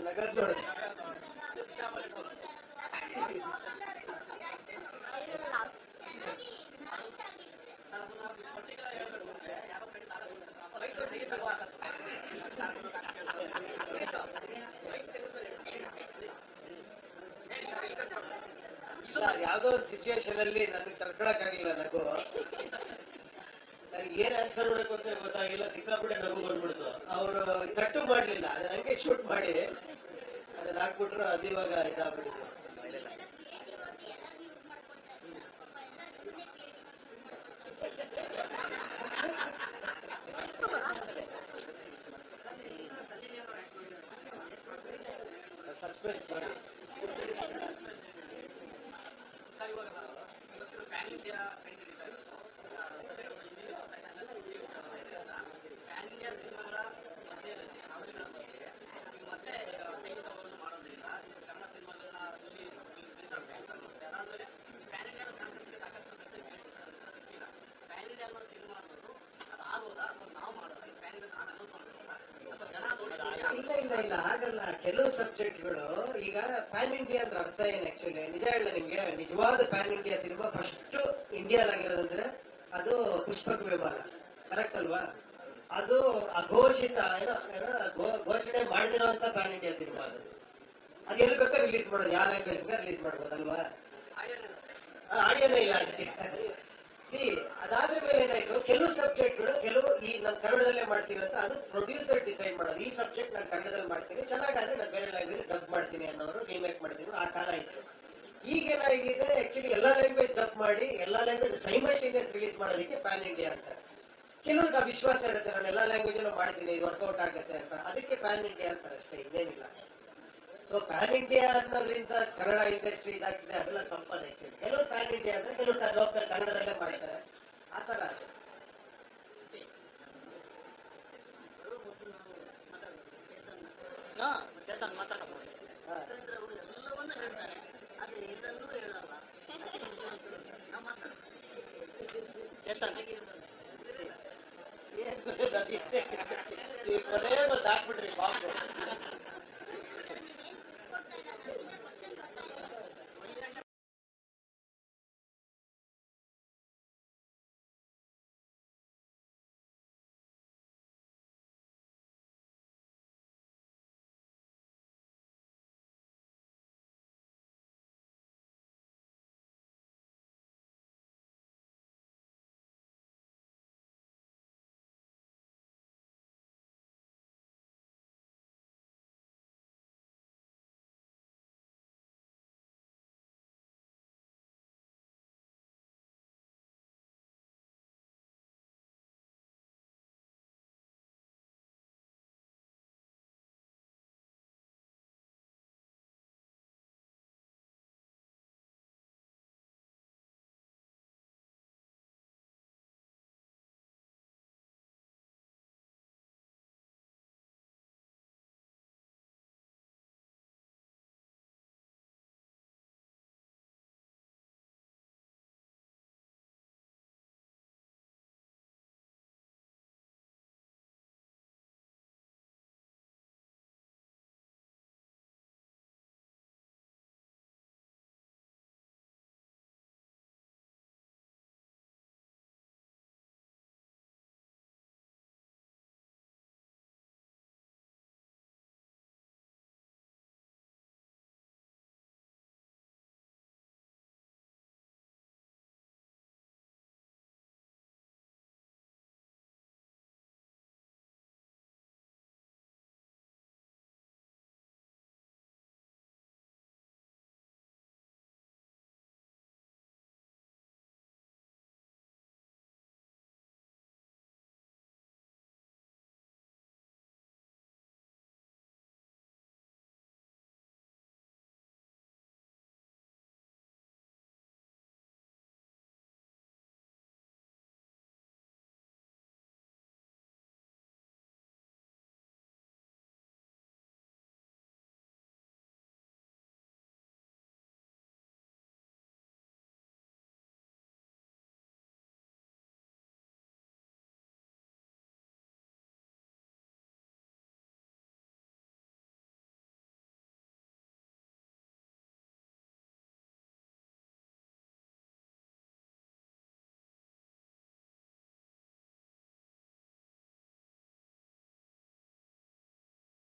ನಗದ್ ಯಾವ್ದೋ ಒಂದು ಸಿಚುವೇಶನ್ ಅಲ್ಲಿ ನನಗೆ ತಡ್ಕೊಳಕ್ ಆಗಿಲ್ಲ ನಗು. ಏನ್ ಆನ್ಸರ್ ಮಾಡಬೇಕು ಅಂತ ಗೊತ್ತಾಗಿಲ್ಲ. ಸಿಕ್ಕಾಪಟ್ಟೆ ನಗು ಬಂದ್ಬಿಡ್ತು. ಅವರು ಕಟ್ಟು ಮಾಡ್ಲಿಲ್ಲ. ಅದನ್ನ ಹಂಗೆ ಶೂಟ್ ಮಾಡಿ. ಅದನ್ನ ಹಾಕ್ಬಿಟ್ರು, ಅದು ಇವಾಗ ಇದಾಗ್ಬಿಟ್ಟಿತ್ತು ಸಸ್ಪೆನ್ಸ್ ಮಾಡಿ. ಇಲ್ಲ ಇಲ್ಲ ಇಲ್ಲ ಹಾಗಲ್ಲ ಕೆಲವು ಸಬ್ಜೆಕ್ಟ್ಗಳು ಈಗ ಪ್ಯಾನ್ ಇಂಡಿಯಾ ಅಂದ್ರೆ ಅರ್ಥ ಏನು ಆಕ್ಚುಲಿ ನಿಜ ಹೇಳ ನಿಮ್ಗೆ ನಿಜವಾದ ಪ್ಯಾನ್ ಇಂಡಿಯಾ ಸಿನಿಮಾ ಫಸ್ಟ್ ಇಂಡಿಯಾಲಾಗಿರೋದಂದ್ರೆ ಅದು ಪುಷ್ಪಕ ವಿಮಾನ ಕರೆಕ್ಟ್ ಅಲ್ವಾ? ಅದು ಅಘೋಷಿತ ಏನೋ ಏನೋ ಘೋಷಣೆ ಮಾಡಿದಿರುವಂತ ಪ್ಯಾನ್ ಇಂಡಿಯಾ ಸಿನಿಮಾ ಅದು. ಅದು ಎಲ್ಲಿ ಬೇಕಾದ್ರೆ ರಿಲೀಸ್ ಮಾಡೋದು ಯಾರು ಬೇಕಾ ಬೇಕಾದ್ರೆ ರಿಲೀಸ್ ಮಾಡ್ಬೋದಲ್ವಾ? ಆಡಿಯೋನೇ ಇಲ್ಲ ಅದಕ್ಕೆ. ಸಿ ಅದಾದ ಮೇಲೆ ಏನಾಯ್ತು? ಕೆಲವು ಸಬ್ಜೆಕ್ಟ್ಗಳು ಕೆಲವು ಈ ನಾವು ಕನ್ನಡದಲ್ಲೇ ಮಾಡ್ತೀವಿ ಅಂತ ಅದು ಪ್ರೊಡ್ಯೂಸರ್ ಡಿಸೈಡ್ ಮಾಡೋದು. ಈ ಸಬ್ಜೆಕ್ಟ್ ನಾನು ಕನ್ನಡದಲ್ಲಿ ಮಾಡ್ತೀನಿ. ಚೆನ್ನಾಗಾದ್ರೆ ನಾನು ಬೇರೆ ಲ್ಯಾಂಗ್ವೇಜ್ ಡಬ್ ಮಾಡ್ತೀನಿ ಅನ್ನೋರು ರೀಮೇಕ್ ಮಾಡ್ತೀನಿ ಆ ಕಾಲ ಇತ್ತು ಈಗೇನಾಗಿದೆ ಆಕ್ಚುಲಿ ಎಲ್ಲಾ ಲ್ಯಾಂಗ್ವೇಜ್ ಡಬ್ ಮಾಡಿ, ಎಲ್ಲಾ ಲ್ಯಾಂಗ್ವೇಜ್ ಸೈಮಲ್ಟೇನಿಯಸ್ ರಿಲೀಸ್ ಮಾಡೋದಕ್ಕೆ ಪ್ಯಾನ್ ಇಂಡಿಯಾ ಅಂತ. ಕೆಲವ್ರಿಗೆ ಆ ವಿಶ್ವಾಸ ಇರುತ್ತೆ, ನಾನು ಎಲ್ಲಾ ಲ್ಯಾಂಗ್ವೇಜ್ ಮಾಡ್ತೀನಿ, ಇದು ವರ್ಕೌಟ್ ಆಗುತ್ತೆ ಅಂತ. ಅದಕ್ಕೆ ಪ್ಯಾನ್ ಇಂಡಿಯಾ ಅಂತಾರೆ ಅಷ್ಟೇ, ಇನ್ನೇನಿಲ್ಲ. ಸೊ ಪ್ಯಾನ್ ಇಂಡಿಯಾ ಅನ್ನೋದ್ರಿಂದ ಕನ್ನಡ ಇಂಡಸ್ಟ್ರಿ ಇದಾಗ್ತಿದೆ ಅದೆಲ್ಲ ತಪ್ಪದ ಕೆಲವು ಕೆಲವರು ಪ್ಯಾನ್ ಇಂಡಿಯಾ ಅಂದ್ರೆ ಕೆಲವು ಲೋಕಲ್ ಕನ್ನಡದಲ್ಲೇ ಮಾಡ್ತಾರೆ. ಆ. ಹಾ, ಚೇತನ್ ಹಾಕ್ಬಿಟ್ರಿ ಪಾಪು